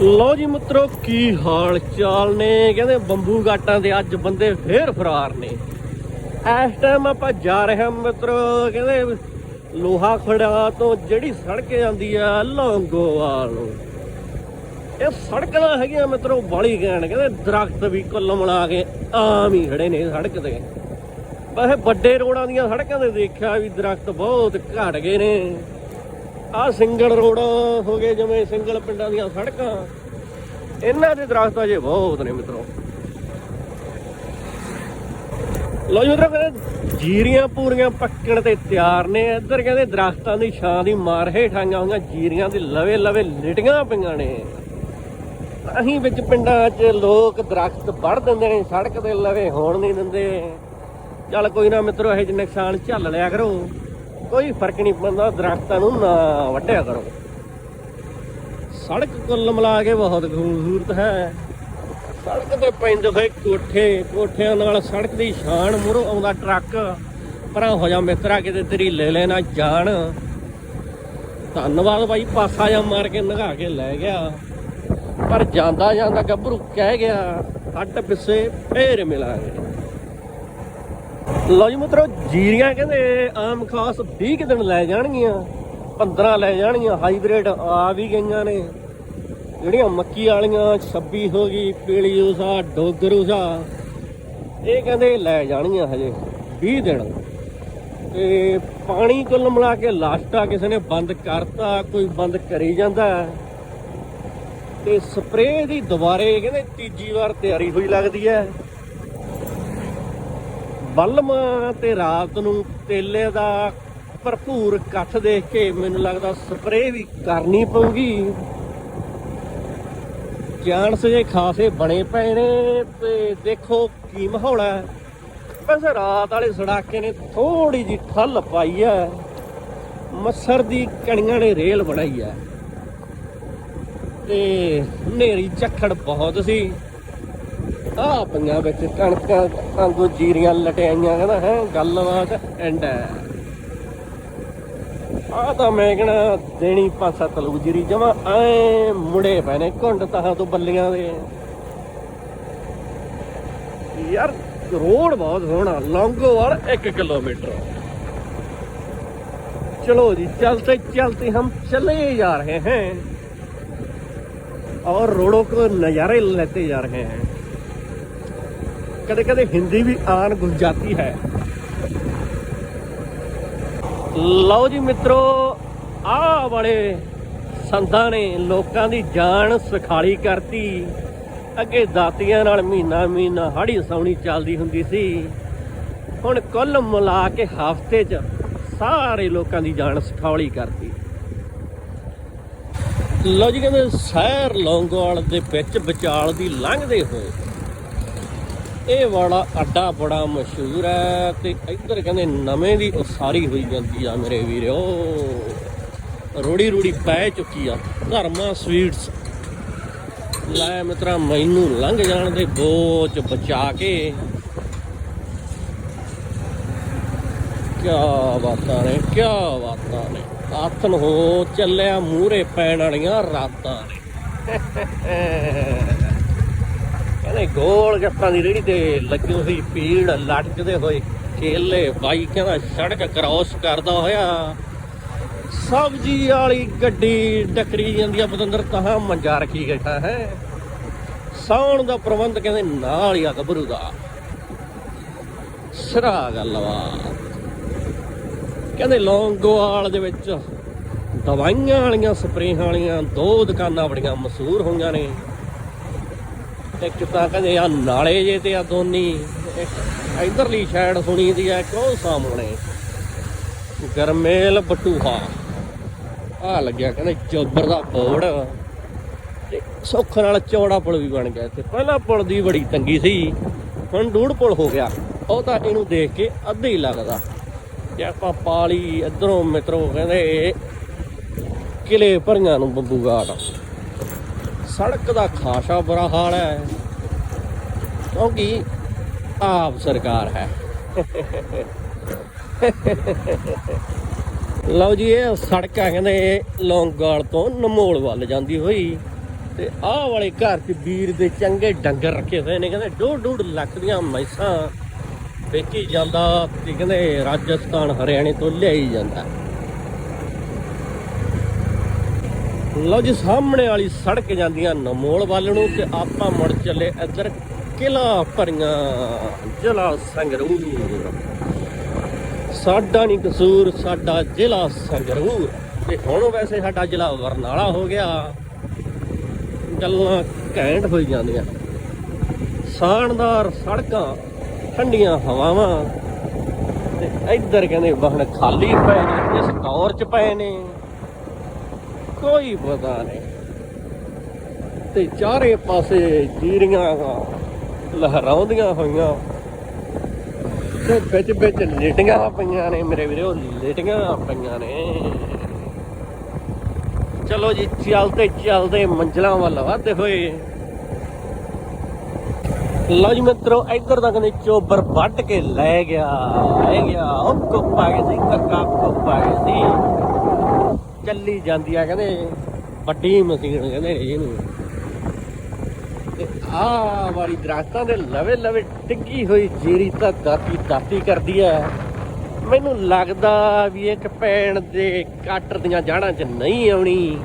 ਲੋ ਜੀ ਮਿੱਤਰੋ, ਕੀ ਹਾਲ ਚਾਲ ਨੇ? ਕਹਿੰਦੇ ਬੰਬੂ ਘਾਟਾਂ ਦੇ ਅੱਜ ਬੰਦੇ ਫੇਰ ਫਰਾਰ ਨੇ। ਇਸ ਟਾਈਮ ਆਪਾਂ ਜਾ ਰਹੇ ਹਾਂ ਮਿੱਤਰੋ, ਕਹਿੰਦੇ ਲੋਹਾ ਖੜਾ ਤੋਂ ਜਿਹੜੀ ਸੜਕ ਜਾਂਦੀ ਆ ਲੌਂਗੋਵਾਲ ਨੂੰ। ਇਹ ਸੜਕਾਂ ਹੈਗੀਆਂ ਮਿੱਤਰੋ ਬਾਲੀ ਗੈਣ ਕਹਿੰਦੇ ਦਰਖਤ ਵੀ ਕੁੱਲ ਮਿਲਾ ਕੇ ਆਮ ਹੀ ਖੜੇ ਨੇ ਸੜਕ ਤੇ। ਵੈਸੇ ਵੱਡੇ ਰੋਡਾਂ ਦੀਆਂ ਸੜਕਾਂ ਤੇ ਦੇਖਿਆ ਵੀ ਦਰਖਤ ਬਹੁਤ ਘਟ ਗਏ ਨੇ। ਆ ਸਿੰਗਲ ਰੋਡ ਹੋ ਗਏ ਜਿਵੇਂ ਸਿੰਗਲ ਪਿੰਡਾਂ ਦੀਆਂ ਸੜਕਾਂ। ਇਹਨਾਂ ਦੇ ਦਰਖਤ ਅਜੇ ਬਹੁਤ ਨੇ ਮਿੱਤਰੋ। ਲੋ ਜੀ ਮਿੱਤਰੋ, ਕਹਿੰਦੇ ਜੀਰੀਆਂ ਪੂਰੀਆਂ ਪੱਕਣ ਤੇ ਤਿਆਰ ਨੇ। ਇੱਧਰ ਕਹਿੰਦੇ ਦਰਖਤਾਂ ਦੀ ਛਾਂ ਦੀ ਮਾਰ ਹੇਠਾਂਗਾ ਹੋਈਆਂ, ਜੀਰੀਆਂ ਦੇ ਲਵੇ ਲਵੇ ਲਿਟੀਆਂ ਪਈਆਂ ਨੇ। ਅਸੀਂ ਵਿੱਚ ਪਿੰਡਾਂ 'ਚ ਲੋਕ ਦਰਖਤ ਵੱਢ ਦਿੰਦੇ ਨੇ, ਸੜਕ ਦੇ ਲਵੇ ਹੋਣ ਨਹੀਂ ਦਿੰਦੇ। ਚੱਲ ਕੋਈ ਨਾ ਮਿੱਤਰੋ, ਇਹ ਜਿਹੇ ਨੁਕਸਾਨ ਝੱਲ ਲਿਆ ਕਰੋ। ਕੋਈ ਫ਼ਰਕ ਨਹੀਂ ਪੈਂਦਾ, ਦਰਖਤਾਂ ਨੂੰ ਨਾ ਵੱਢਿਆ ਕਰੋ। ਸੜਕ ਕੁੱਲ ਮਿਲਾ ਕੇ ਬਹੁਤ ਖੂਬਸੂਰਤ ਹੈ। ਸੜਕ ਤੇ ਪੈਂਦੇ ਹੋਏ ਕੋਠੇ, ਕੋਠਿਆਂ ਨਾਲ ਸੜਕ ਦੀ ਸ਼ਾਨ ਮੂਹਰੋਂ ਆਉਂਦਾ ਟਰੱਕ, ਪਰਾਂ ਹੋ ਜਾ ਮਿੱਤਰਾ, ਕਿਤੇ ਤੇਰੀ ਲੈ ਲੈਣਾ ਜਾਣ। ਧੰਨਵਾਦ ਭਾਈ ਪਾਸਾ ਜਾਂ ਮਾਰ ਕੇ ਨਗਾ ਕੇ ਲੈ ਗਿਆ। ਪਰ ਜਾਂਦਾ ਜਾਂਦਾ ਗੱਭਰੂ ਕਹਿ ਗਿਆ, ਅੱਡ ਪਿੱਛੇ ਫੇਰ ਮਿਲਾਂਗੇ। ਲਓ ਜੀ ਮਿੱਤਰੋ, ਜੀਰੀਆਂ ਕਹਿੰਦੇ ਆਮ ਖਾਸ 20 ਕੁ ਦਿਨ ਲੈ ਜਾਣਗੀਆਂ 15 ਲੈ ਜਾਣਗੀਆਂ, ਹਾਈਬ੍ਰਿਡ ਆ ਵੀ ਗਈਆਂ ਨੇ। ਜਿਹੜੀਆਂ ਮੱਕੀ ਵਾਲੀਆਂ 26 ਹੋ ਗਈ, ਪੀਲੀ ਉਸਾ ਡੋਗਰ ਉਸਾ ਇਹ ਕਹਿੰਦੇ ਲੈ ਜਾਣਗੀਆਂ ਹਜੇ 20 ਦਿਨ। ਤੇ ਪਾਣੀ ਕੁੱਲ ਮਿਲਾ ਕੇ ਲਾਸਟਾ ਕਿਸੇ ਨੇ ਬੰਦ ਕਰਤਾ, ਕੋਈ ਬੰਦ ਕਰੀ ਜਾਂਦਾ। ਤੇ ਸਪਰੇਅ ਦੀ ਦੁਬਾਰੇ ਕਹਿੰਦੇ ਤੀਜੀ ਵਾਰ ਤਿਆਰੀ ਹੋਈ ਲੱਗਦੀ ਹੈ। ਬਲਮ ਤੇ ਰਾਤ ਨੂੰ ਤੇਲੇ ਦਾ ਭਰਪੂਰ ਇਕੱਠ ਦੇਖ ਕੇ ਮੈਨੂੰ ਲੱਗਦਾ ਸਪਰੇਅ ਵੀ ਕਰਨੀ ਪਊਗੀ। ਚਾਂਸ ਜੇ ਖਾਸੇ ਬਣੇ ਪਏ ਨੇ ਤੇ ਦੇਖੋ ਕੀ ਮਾਹੌਲ ਹੈ। ਵੈਸੇ ਰਾਤ ਵਾਲੇ ਸੜਾਕੇ ਨੇ ਥੋੜੀ ਜੀ ਠੱਲ ਪਾਈ ਹੈ। ਮੱਸਰ ਦੀ ਕਣੀਆਂ ਨੇ ਰੇਲ ਬਣਾਈ ਹੈ। ਤੇ ਹਨੇਰੀ ਝੱਖੜ ਬਹੁਤ ਸੀ। ਆ ਪੰਜਾਂ ਵਿੱਚ ਕਣਕਾਂ ਵਾਂਗੂ ਜੀਰੀਆਂ ਲਟਿਆਈਆਂ ਕਹਿੰਦਾ ਹੈ ਗੱਲਬਾਤ ਐਂਡ ਹੈ ਆ ਤਾਂ ਮੈਂ ਕਹਣਾ ਦੇਣੀ ਪੰਜ ਸੱਤ ਲੂ ਜੀਰੀ ਜਮਾ ਐ ਮੁੜੇ ਪਏ ਨੇ ਘੁੰਡ ਤਾਹਾਂ ਤੋਂ ਬੱਲੀਆਂ ਦੇ ਯਾਰ ਰੋਡ ਬਹੁਤ ਸੋਹਣਾ ਲੌਂਗੋਵਾਲ 1 ਕਿਲੋਮੀਟਰ चलो जी चलते चलते हम चले जा रहे हैं और रोडों को नज़ारे लेते जा रहे हैं ਕਦੇ ਕਦੇ ਹਿੰਦੀ ਵੀ ਆਣ ਗੁਲ ਹੈ। ਲਓ ਜੀ ਮਿੱਤਰੋ ਆ ਵਾਲੇ ਸੰਦਾਂ ਨੇ ਲੋਕਾਂ ਦੀ ਜਾਨ ਸਖਾਲੀ ਕਰਤੀ। ਅੱਗੇ ਦਾਤੀਆਂ ਨਾਲ ਮਹੀਨਾ ਮਹੀਨਾ ਹੜੀ ਸੌਣੀ ਚੱਲਦੀ ਹੁੰਦੀ ਸੀ। ਹੁਣ ਕੁੱਲ ਮਿਲਾ ਕੇ ਹਫ਼ਤੇ 'ਚ ਸਾਰੇ ਲੋਕਾਂ ਦੀ ਜਾਨ ਸਖਾਲੀ ਕਰਤੀ। ਲੋ ਜੀ ਕਹਿੰਦੇ, ਸ਼ਹਿਰ ਲੌਂਗੋਵਾਲ ਦੇ ਵਿੱਚ ਵਿਚਾਲ ਦੀ ਲੰਘਦੇ ਹੋਏ ਇਹ ਵਾਲਾ ਅੱਡਾ ਬੜਾ ਮਸ਼ਹੂਰ ਹੈ ਤੇ ਇੱਧਰ ਕਹਿੰਦੇ ਨਵੇਂ ਦੀ ਉਸਾਰੀ ਹੋਈ ਜਾਂਦੀ ਆ ਮੇਰੇ ਵੀਰੋ। ਰੋੜੀ ਰੋੜੀ ਪੈ ਚੁੱਕੀ ਆ। ਧਰਮਾ ਸਵੀਟਸ ਲੈ ਮਿੱਤਰਾ, ਮੈਨੂੰ ਲੰਘ ਜਾਣ ਦੇ ਬੋਚ ਬਚਾ ਕੇ। ਕਿਆ ਬਾਤਾਂ ਨੇ, ਕਿਆ ਬਾਤਾਂ ਨੇ। ਆਥਨ ਹੋ ਚੱਲਿਆ ਮੂਹਰੇ ਪੈਣ ਵਾਲੀਆਂ ਰਾਤਾਂ ਨੇ। ਕਹਿੰਦੇ ਗੋਲ ਗੱਪਾਂ ਦੀ ਰੇੜੀ ਤੇ ਲੱਗੀ ਹੋਈ ਪੀੜ ਲਟਕਦੇ ਹੋਏ ਕੇਲੇ। ਬਾਈ ਕਹਿੰਦਾ, ਸੜਕ ਕ੍ਰਾਸ ਕਰਦਾ ਹੋਇਆ। ਸਬਜੀ ਵਾਲੀ ਗੱਡੀ ਡਕਰੀ ਜਾਂਦੀ ਆ। ਬਦੰਦਰ ਤਹਾਂ ਮੰਜਾ ਰੱਖੀ ਗਠਾ ਹੈ? ਸੌਣ ਦਾ ਪ੍ਰਬੰਧ ਕਹਿੰਦੇ, ਨਾਲ ਹੀ ਆ ਗੱਭਰੂ ਦਾ। ਸਰਾ ਗੱਲਬਾਤ ਕਹਿੰਦੇ, ਲੌਂਗੋਵਾਲ ਦੇ ਵਿੱਚ ਦਵਾਈਆਂ ਵਾਲੀਆਂ, ਸਪਰੇਹਾਂ ਵਾਲੀਆਂ ਦੋ ਦੁਕਾਨਾਂ ਬੜੀਆਂ ਮਸ਼ਹੂਰ ਹੋਈਆਂ ਨੇ। ਇੱਕ ਤਾਂ ਕਹਿੰਦੇ ਆ ਨਾਲੇ ਜੇ ਤੇ ਆ ਦੋਨੀ। ਇੱਕ ਇਧਰਲੀ ਸਾਈਡ ਸੁਣੀ ਦੀ ਆ, ਇੱਕ ਉਹ ਸਾਹਮਣੇ। ਗਰਮੇਲ ਬਟੂਹਾ। ਆ ਲੱਗਿਆ ਕਹਿੰਦੇ ਚੋਬਰ ਦਾ ਬੋੜ। ਤੇ ਸੁੱਖ ਨਾਲ ਚੌੜਾ ਪੁਲ ਵੀ ਬਣ ਗਿਆ ਇੱਥੇ। ਪਹਿਲਾਂ ਪੁਲ ਦੀ ਬੜੀ ਤੰਗੀ ਸੀ, ਹੁਣ ਡੂੜ ਪੁਲ ਹੋ ਗਿਆ। ਉਹ ਤਾਂ ਇਹਨੂੰ ਦੇਖ ਕੇ ਅੱਧੇ ਹੀ ਲੱਗਦਾ। ਜੇ ਆਪਾਂ ਪਾਲੀ ਇਧਰੋਂ ਮਿੱਤਰੋ ਕਹਿੰਦੇ ਕਿਲੇ ਭਰੀਆਂ ਨੂੰ ਬੰਬੂ ਘਾਟ। ਸੜਕ ਦਾ ਖਾਸਾ ਬੁਰਾ ਹਾਲ ਹੈ। ਕਿਉਂਕਿ ਆਪ ਸਰਕਾਰ ਹੈ। ਲਓ ਜੀ, ਇਹ ਸੜਕ ਆ, ਕਹਿੰਦੇ ਲੌਂਗਾਲ ਤੋਂ ਨਮੋਲ ਵੱਲ ਜਾਂਦੀ ਹੋਈ। ਤੇ ਆਹ ਵਾਲੇ ਘਰ 'ਚ ਵੀਰ ਦੇ ਚੰਗੇ ਡੰਗਰ ਰੱਖੇ ਹੋਏ ਨੇ, ਕਹਿੰਦੇ ਡੂਢ ਡੂਢ ਲੱਖ ਦੀਆਂ ਮੈਸਾਂ ਵੇਚੀ ਜਾਂਦਾ ਤੇ ਕਹਿੰਦੇ ਰਾਜਸਥਾਨ ਹਰਿਆਣੇ ਤੋਂ ਲਿਆਈ ਜਾਂਦਾ। ਲਓ ਜੀ, ਸਾਹਮਣੇ ਵਾਲੀ ਸੜਕ ਜਾਂਦੀਆਂ ਨਮੋਲ ਵੱਲ ਨੂੰ ਤੇ ਆਪਾਂ ਮੁੜ ਚੱਲੇ ਇੱਧਰ ਕਿਲਾ ਭਰੀਆਂ ਜ਼ਿਲ੍ਹਾ ਸੰਗਰੂਰ। ਸਾਡਾ ਨਹੀਂ ਕਸੂਰ, ਸਾਡਾ ਜ਼ਿਲ੍ਹਾ ਸੰਗਰੂਰ। ਤੇ ਹੁਣ ਵੈਸੇ ਸਾਡਾ ਜ਼ਿਲ੍ਹਾ ਵਰਨਾਲਾ ਹੋ ਗਿਆ। ਗੱਲਾਂ ਘੈਂਟ ਹੋਈ ਜਾਂਦੀਆਂ। ਸ਼ਾਨਦਾਰ ਸੜਕਾਂ, ਠੰਡੀਆਂ ਹਵਾਵਾਂ। ਤੇ ਇੱਧਰ ਕਹਿੰਦੇ ਵਾਹਣ ਖਾਲੀ ਪਏ ਨੇ, ਇਸ ਦੌਰ ਚ ਪਏ ਨੇ। ਕੋਈ ਪਤਾ ਨਹੀਂ। ਤੇ ਚਾਰੇ ਪਾਸੇ ਜੀਰੀਆਂ ਲਹਿਰਾਉਂਦੀਆਂ ਹੋਈਆਂ। ਤੇ ਵਿੱਚ ਵਿੱਚ ਲੇਟੀਆਂ ਪਈਆਂ ਨੇ, ਮੇਰੇ ਵੀਰੋ, ਲੇਟੀਆਂ ਪਈਆਂ ਨੇ। ਚਲੋ ਜੀ, ਚੱਲਦੇ ਚੱਲਦੇ ਮੰਜ਼ਲਾਂ ਵੱਲ ਵੱਧਦੇ ਹੋਏ। ਲਓ ਜੀ ਮਿੱਤਰੋ, ਇੱਧਰ ਤੱਕ ਨੇ ਚੋਬਰ ਵੱਢ ਕੇ ਲੈ ਗਿਆ ਲੈ ਗਿਆ। ਉਹ ਕੁੱਪ ਆ ਗਿਆ ਸੀ ਕੱਕਾ ਕੁੱਪ ਆ ਗਿਆ ਸੀ। ਚੱਲੀ ਜਾਂਦੀ ਆ, ਕਹਿੰਦੇ ਵੱਡੀ ਮਸ਼ੀਨ, ਕਹਿੰਦੇ ਇਹਨੂੰ। ਤੇ ਆਹ ਵਾਲੀ ਦਰਖਤਾਂ ਦੇ ਲਵੇ ਲਵੇ ਟਿੱਗੀ ਹੋਈ ਜੀਰੀ ਤਾਂ ਦਾਤੀ ਦਾਤੀ ਕਰਦੀ ਐ ਮੈਨੂੰ ਲੱਗਦਾ ਵੀ ਇੱਕ ਪੈਣ ਦੇ ਕਾਟਰ ਦੀਆਂ ਜਾੜਾਂ 'ਚ ਨਹੀਂ ਆਉਣੀ।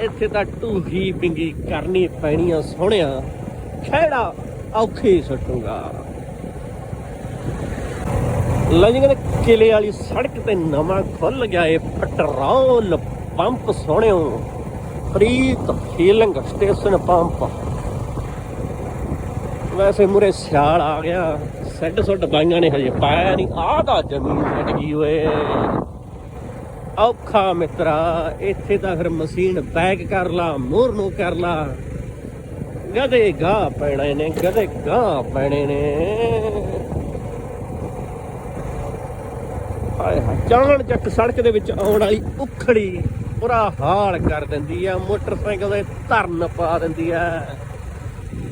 ਇੱਥੇ ਤਾਂ ਟੂਹੀ ਪਿੰਗੀ ਕਰਨੀ ਪੈਣੀ ਆ ਸੋਹਣਿਆ। ਖਹਿੜਾ ਔਖੇ ਸੁੱਟੂਗਾ। ਲੈ ਜੀ ਕਹਿੰਦੇ ਕਿਲੇ ਵਾਲੀ ਸੜਕ ਤੇ ਨਵਾਂ ਖੁੱਲ ਗਿਆ ਏ petrol pump, ਸੋਹਣਿਓ। Preet filling station pump. ਵੈਸੇ ਮੁਰੇ ਸਿਆਲ ਆ ਗਿਆ। ਸੈੱਡ ਸੁੱਟ ਬਾਈਆਂ ਨੇ ਹਜੇ ਪਾਇਆ ਨਹੀਂ। ਆਹ ਤਾਂ ਜ਼ਮੀਨ ਲੱਗ ਓਏ। ਔਖਾ ਮਿੱਤਰਾ, ਇੱਥੇ ਤਾਂ ਫਿਰ ਮਸ਼ੀਨ ਬੈਕ ਕਰ ਲਾ ਮੂਰ ਨੂੰ ਕਰ ਲਾ। ਗਦੇ ਗਾਹ ਪੈਣੇ ਨੇ ਗਦੇ ਗਾਹ ਪੈਣੇ ਨੇ। ਹਾਏ ਹਾਏ। ਚਾਣ ਚੱਕ ਸੜਕ ਦੇ ਵਿੱਚ ਆਉਣ ਵਾਲੀ ਉਖੜੀ ਪੂਰਾ ਹਾਲ ਕਰ ਦਿੰਦੀ ਆ, ਮੋਟਰਸਾਈਕਲ ਦੇ ਧਰਨ ਪਾ ਦਿੰਦੀ ਆ।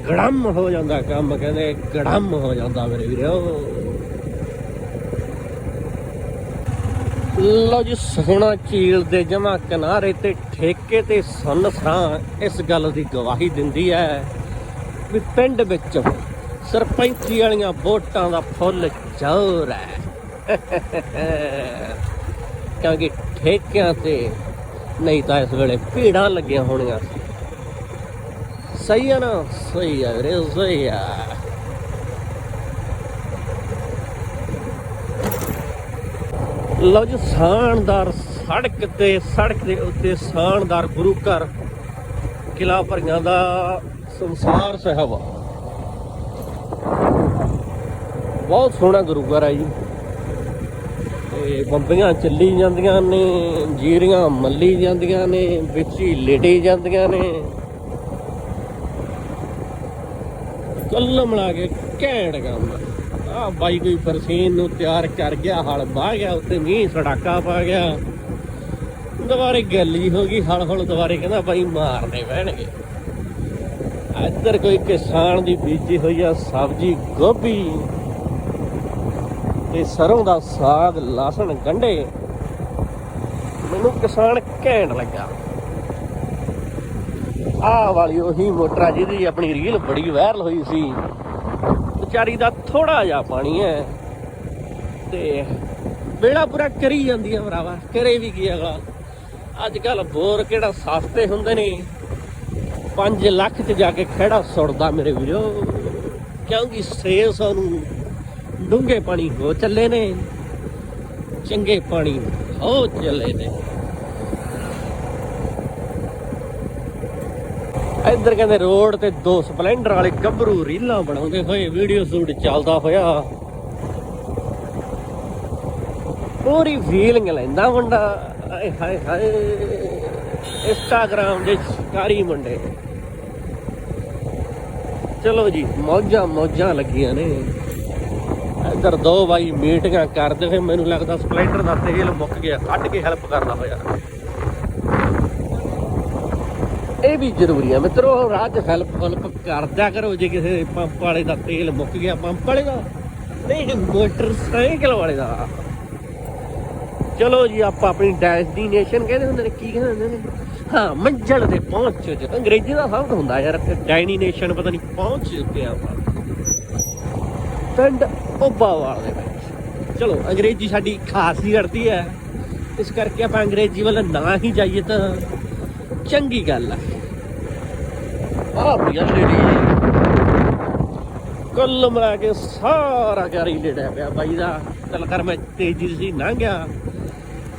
ਗੜਮ ਹੋ ਜਾਂਦਾ ਕੰਮ, ਕਹਿੰਦੇ ਗੜਮ ਹੋ ਜਾਂਦਾ ਮੇਰੇ ਵੀਰੋ। ਲਓ ਜੀ ਸੋਹਣਾ ਝੀਲ ਦੇ ਜਮਾ ਕਿਨਾਰੇ ਤੇ ਠੇਕੇ ਤੇ ਸੁੰਨਸਾਂ ਇਸ ਗੱਲ ਦੀ ਗਵਾਹੀ ਦਿੰਦੀ ਹੈ ਵੀ ਪਿੰਡ ਵਿੱਚ ਸਰਪੰਚੀ ਵਾਲੀਆਂ ਵੋਟਾਂ ਦਾ ਫੁੱਲ ਜ਼ੋਰ ਹੈ। ਕਿਉਂਕਿ ਠੇਕਿਆਂ ਤੇ ਨਹੀਂ ਤਾਂ ਇਸ ਵੇਲੇ ਭੀੜਾਂ ਲੱਗੀਆਂ ਹੋਣੀਆਂ ਸੀ। ਸਹੀ ਆ ਨਾ? ਸਹੀ ਆ ਵੀਰੇ, ਸਹੀ ਆ। ਲਓ ਜੀ, ਸ਼ਾਨਦਾਰ ਸੜਕ ਤੇ, ਸੜਕ ਦੇ ਉੱਤੇ ਸ਼ਾਨਦਾਰ ਗੁਰੂ ਘਰ ਕਿਲਾ ਭਰੀਆਂ ਦਾ ਸੰਸਾਰ ਸਾਹਿਬ ਬਹੁਤ ਸੋਹਣਾ ਗੁਰੂ ਘਰ ਹੈ ਜੀ। ਤੇ ਬੰਬੀਆਂ ਚੱਲੀ ਜਾਂਦੀਆਂ ਨੇ, ਜੀਰੀਆਂ ਮੱਲੀ ਜਾਂਦੀਆਂ ਨੇ, ਵਿੱਚ ਹੀ ਲੇਟੀ ਜਾਂਦੀਆਂ ਨੇ। ਕੱਲ ਮਿਲਾ ਕੇ ਘੈਂਟ ਕੰਮ। ਆ ਬਾਈ ਕੋਈ ਬਰਸੀਨ ਨੂੰ ਤਿਆਰ ਕਰ ਗਿਆ, ਹਲ ਬਾਹ ਗਿਆ, ਉੱਤੇ ਮੀਂਹ ਸੜਾਕਾ ਪਾ ਗਿਆ। ਦੁਬਾਰੇ ਗੱਲ ਹੀ ਹੋ ਗਈ, ਹਲ ਹਲ ਦੁਬਾਰੇ ਕਹਿੰਦਾ ਬਾਈ ਮਾਰਨੇ ਪੈਣਗੇ। ਇੱਧਰ ਕੋਈ ਕਿਸਾਨ ਦੀ ਬੀਜੀ ਹੋਈ ਆ, ਸਬਜ਼ੀ ਗੋਭੀ। ਤੇ ਸਰੋਂ ਦਾ ਸਾਗ, ਲਸਣ ਗੰਢੇ ਮੈਨੂੰ ਕਿਸਾਨ ਘੈਂਟ ਲੱਗਾ। ਆਹ ਵਾਲੀ ਉਹੀ ਮੋਟਰ ਆ, ਜਿਹਦੀ ਆਪਣੀ ਰੀਲ ਬੜੀ ਵਾਇਰਲ ਹੋਈ ਸੀ। ਵਿਚਾਰੀ ਦਾ ਥੋੜਾ ਜਿਹਾ ਪਾਣੀ ਹੈ। ਤੇ ਬੇੜਾ ਪੂਰਾ ਕਰੀ ਜਾਂਦੀ ਹੈ ਭਰਾਵਾ, ਕਰੇ ਵੀ ਕੀ ਹੈਗਾ। ਅੱਜ ਕੱਲ ਬੋਰ ਕਿਹੜਾ ਸਸਤੇ ਹੁੰਦੇ ਨੇ। 5 ਲੱਖ ਚ ਜਾ ਕੇ ਖੜਾ ਸੁੱਟਦਾ ਮੇਰੇ ਵੀਰੋ। ਕਿਉਂਕਿ 600 ਨੂੰ ਡੂੰਘੇ ਪਾਣੀ ਹੋ ਚੱਲੇ ਨੇ, ਚੰਗੇ ਪਾਣੀ ਹੋ ਚੱਲੇ ਨੇ। ਇੱਧਰ ਕਹਿੰਦੇ ਰੋਡ ਤੇ ਦੋ ਸਪਲੈਂਡਰ ਵਾਲੇ ਗੱਭਰੂ ਰੀਲਾਂ ਬਣਾਉਂਦੇ ਹੋਏ ਵੀਡੀਓ ਸ਼ੂਟ ਚੱਲਦਾ ਹੋਇਆ। ਪੂਰੀ ਫੀਲਿੰਗ ਲੈਂਦਾ ਮੁੰਡਾ। ਆਏ ਹਾਏ ਹਾਏ ਇੰਸਟਾਗ੍ਰਾਮ ਦੇ ਸ਼ਿਕਾਰੀ ਮੁੰਡੇ। ਚਲੋ ਜੀ, ਮੌਜਾਂ ਮੌਜਾਂ ਲੱਗੀਆਂ ਨੇ। ਇੱਧਰ ਦੋ ਬਾਈ ਮੀਟਿੰਗਾਂ ਕਰਦੇ ਹੋਏ ਮੈਨੂੰ ਲੱਗਦਾ ਸਪਲੈਂਡਰ ਦਾ ਤੇਲ ਮੁੱਕ ਗਿਆ, ਕੱਢ ਕੇ ਹੈਲਪ ਕਰਦਾ ਹੋਇਆ। ਇਹ ਵੀ ਜ਼ਰੂਰੀ ਹੈ ਮਿੱਤਰੋ, ਰਾਹ 'ਚ ਹੈਲਪ ਹੈਲਪ ਕਰਦਿਆ ਕਰੋ ਜੇ ਕਿਸੇ ਪੰਪ ਵਾਲੇ ਦਾ ਤੇਲ ਮੁੱਕ ਗਿਆ ਪੰਪ ਵਾਲੇ ਦਾ। ਨਹੀਂ, ਮੋਟਰਸਾਈਕਲ ਵਾਲੇ ਦਾ। ਚਲੋ ਜੀ, ਆਪਾਂ ਆਪਣੀ ਡੈਸਟੀਨੇਸ਼ਨ ਕਹਿੰਦੇ ਹੁੰਦੇ ਨੇ, ਕੀ ਕਹਿੰਦੇ ਹੁੰਦੇ ਨੇ? ਹਾਂ, ਮੰਜ਼ਲ ਦੇ ਪਹੁੰਚ ਚ, ਅੰਗਰੇਜ਼ੀ ਦਾ ਸ਼ਬਦ ਹੁੰਦਾ ਯਾਰ ਡੈਨੀਨੇਸ਼ਨ ਪਤਾ ਨਹੀਂ ਪਹੁੰਚ ਚੁੱਕੇ ਆਪਾਂ ਪਿੰਡ ਓਬਾਵਾਲ ਦੇ ਵਿੱਚ। ਚਲੋ, ਅੰਗਰੇਜ਼ੀ ਸਾਡੀ ਖਾਸ ਹੀ ਕਰਦੀ ਹੈ। ਇਸ ਕਰਕੇ ਆਪਾਂ ਅੰਗਰੇਜ਼ੀ ਵੱਲ ਨਾ ਹੀ ਜਾਈਏ ਤਾਂ ਚੰਗੀ ਗੱਲ ਆ। ਆ ਪਿਆ ਲੇਡੀ ਕੁੱਲ ਮਿਲਾ ਕੇ ਸਾਰਾ ਗਾਰੀ ਲੇੜਿਆ ਪਿਆ ਬਾਈ ਦਾ। ਚੱਲ ਕਰ, ਮੈਂ ਤੇਜ਼ੀ ਸੀ ਲੰਘ ਗਿਆ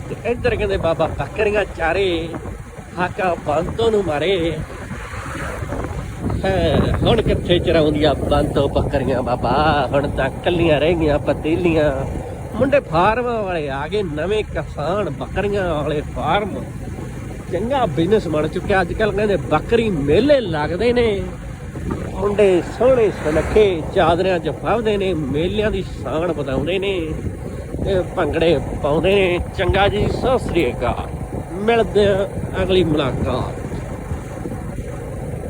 ਤੇ ਇੱਧਰ ਕਹਿੰਦੇ ਬਾਬਾ ਬੱਕਰੀਆਂ ਚਾਰੇ, ਹਾਕਾ ਬੰਤੋਂ ਨੂੰ ਮਾਰੇ। ਹੁਣ ਕਿੱਥੇ ਚਰਾਉਂਦੀਆਂ ਬੰਤੋਂ ਬੱਕਰੀਆਂ ਬਾਬਾ? ਹੁਣ ਤਾਂ ਕੱਲੀਆਂ ਰਹਿ ਗਈਆਂ ਪਤੀਲੀਆਂ। ਮੁੰਡੇ ਫਾਰਮ ਵਾਲੇ ਆ ਗਏ, ਨਵੇਂ ਕਿਸਾਨ ਬੱਕਰੀਆਂ ਵਾਲੇ ਫਾਰਮ। ਚੰਗਾ ਬਿਜ਼ਨਸ ਬਣ ਚੁੱਕਿਆ। ਅੱਜ ਕੱਲ ਕਹਿੰਦੇ ਬੱਕਰੀ ਮੇਲੇ ਲੱਗਦੇ ਨੇ। ਮੁੰਡੇ ਸੋਹਣੇ ਸੁਨੱਖੇ ਚਾਦਰਿਆਂ 'ਚ ਫਾਵਦੇ ਨੇ, ਮੇਲਿਆਂ ਦੀ ਸ਼ਾਨ ਵਧਾਉਂਦੇ ਨੇ ਤੇ ਭੰਗੜੇ ਪਾਉਂਦੇ ਨੇ। ਚੰਗਾ ਜੀ, ਸਤਿ ਸ੍ਰੀ ਅਕਾਲ। ਮਿਲਦੇ ਅਗਲੀ ਮੁਲਾਕਾਤ।